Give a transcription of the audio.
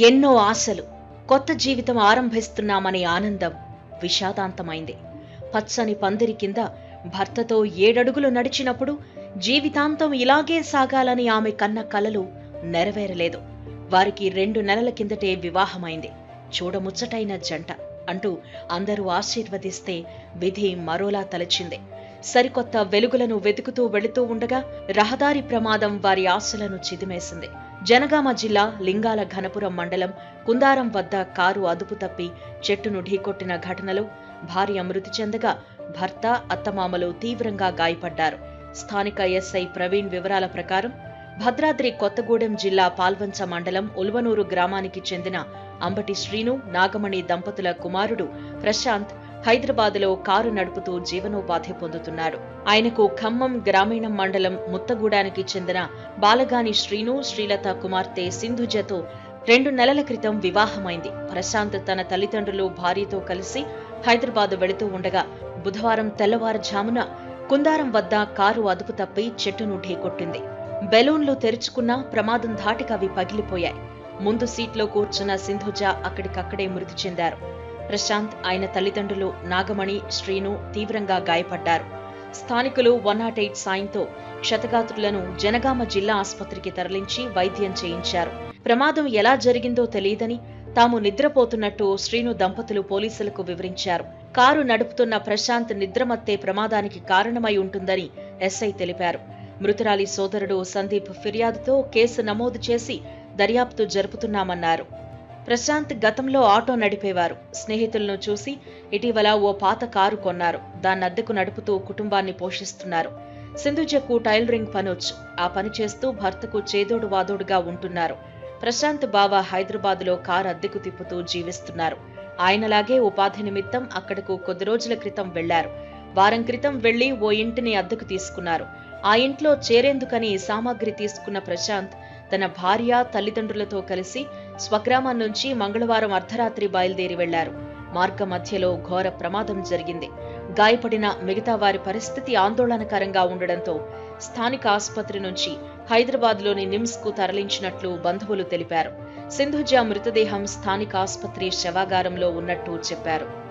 ఎన్నో ఆశలు కొత్త జీవితం ఆరంభిస్తున్నామనే ఆనందం విషాదాంతమైంది. పచ్చని పందిరి కింద భర్తతో ఏడడుగులు నడిచినప్పుడు జీవితాంతం ఇలాగే సాగాలని ఆమె కన్న కలలు నెరవేరలేదు. వారికి రెండు నెలల కిందటే వివాహమైంది. చూడముచ్చటైన జంట అంటూ అందరూ ఆశీర్వదిస్తే విధి మరోలా తలచింది. సరికొత్త వెలుగులను వెతుకుతూ వెళుతూ ఉండగా రహదారి ప్రమాదం వారి ఆశలను చిదిమేసింది. జనగామ జిల్లా లింగాల ఘనపురం మండలం కుందారం వద్ద కారు అదుపు తప్పి చెట్టును ఢీకొట్టిన ఘటనలో భార్య మృతి చెందగా భర్త అత్తమామలు తీవ్రంగా గాయపడ్డారు. స్థానిక ఎస్ఐ ప్రవీణ్ వివరాల ప్రకారం భద్రాద్రి కొత్తగూడెం జిల్లా పాల్వంచ మండలం ఉల్వనూరు గ్రామానికి చెందిన అంబటి శ్రీను నాగమణి దంపతుల కుమారుడు ప్రశాంత్ హైదరాబాద్లో కారు నడుపుతూ జీవనోపాధి పొందుతున్నాడు ఆయనకు ఖమ్మం గ్రామీణ మండలం ముత్తగూడానికి చెందిన బాలగాని శ్రీను శ్రీలత కుమార్తె సింధుజతో రెండు నెలల క్రితం వివాహమైంది. ప్రశాంత్ తన తల్లిదండ్రులు భార్యతో కలిసి హైదరాబాద్ వెళుతూ ఉండగా బుధవారం తెల్లవారుజామున కుందారం వద్ద కారు అదుపు తప్పి చెట్టును ఢీకొట్టింది. బెలూన్లు తెరుచుకున్నా ప్రమాదం ధాటికి అవి పగిలిపోయాయి. ముందు సీట్లో కూర్చున్న సింధుజ అక్కడికక్కడే మృతి చెందారు. ప్రశాంత్ ఆయన తల్లిదండ్రులు నాగమణి శ్రీను తీవ్రంగా గాయపడ్డారు. స్థానికులు వన్ నాట్ ఎయిట్ సాయంతో క్షతగాత్రులను జనగామ జిల్లా ఆసుపత్రికి తరలించి వైద్యం చేయించారు. ప్రమాదం ఎలా జరిగిందో తెలియదని తాము నిద్రపోతున్నట్టు శ్రీను దంపతులు పోలీసులకు వివరించారు. కారు నడుపుతున్న ప్రశాంత్ నిద్రమత్తే ప్రమాదానికి కారణమై ఉంటుందని ఎస్ఐ తెలిపారు. మృతురాలి సోదరుడు సందీప్ ఫిర్యాదుతో కేసు నమోదు చేసి దర్యాప్తు జరుపుతున్నామన్నారు. ప్రశాంత్ గతంలో ఆటో నడిపేవారు. స్నేహితులను చూసి ఇటీవల ఓ పాత కారు కొన్నారు. దాన్ని అద్దెకు నడుపుతూ కుటుంబాన్ని పోషిస్తున్నారు. సింధుజకు టైలరింగ్ పనొచ్చు. ఆ పని చేస్తూ భర్తకు చేదోడు వాదోడుగా ఉంటున్నారు. ప్రశాంత్ బావ హైదరాబాద్లో కారు అద్దెకు తిప్పుతూ జీవిస్తున్నారు. ఆయనలాగే ఉపాధి నిమిత్తం అక్కడకు కొద్ది రోజుల క్రితం వెళ్ళారు. వారం క్రితం వెళ్ళి ఓ ఇంటిని అద్దెకు తీసుకున్నారు. ఆ ఇంట్లో చేరేందుకని సామాగ్రి తీసుకున్న ప్రశాంత్ తన భార్య తల్లిదండ్రులతో కలిసి స్వగ్రామం నుంచి మంగళవారం అర్ధరాత్రి బయలుదేరి వెళ్ళారు. మార్గ మధ్యలో ఘోర ప్రమాదం జరిగింది. గాయపడిన మిగతా వారి పరిస్థితి ఆందోళనకరంగా ఉండడంతో స్థానిక ఆసుపత్రి నుంచి హైదరాబాద్లోని నిమ్స్కు తరలించినట్లు బంధువులు తెలిపారు. సింధుజ మృతదేహం స్థానిక ఆసుపత్రి శవాగారంలో ఉన్నట్టు చెప్పారు.